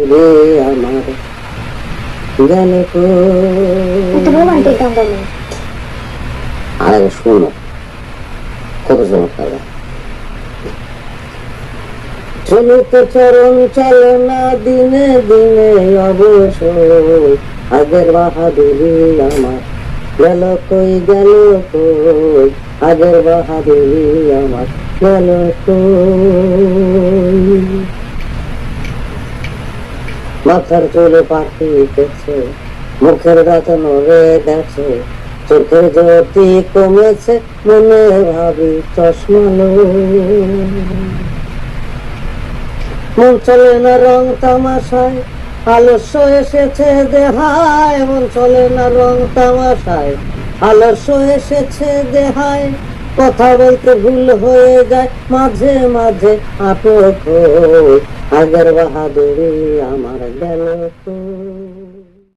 রে আমার আর আগে শুনো কত চমৎকার। চলিত চরণ চলে না দিনে দিনে অবশ্যই আগের বাহাদুরি আমার গেল কই গেল কই? আগের বাহাদুরি আমার গেল কই? মাথার চুলে পাখি উঠেছে, মুখের গাছে নড়ে গেছে চোখের জ্যোতি কমেছে, মনে ভাবি চশমা মন চলে না রং তামাশায়, আলস্য এসেছে দেহায়, মন চলে না রং তামাশায়, আলস্য এসেছে দেহায়, কথা বলতে ভুল হয়ে যায়, মাঝে মাঝে আটক হই আগের বাহাদুরি আমার গেল তো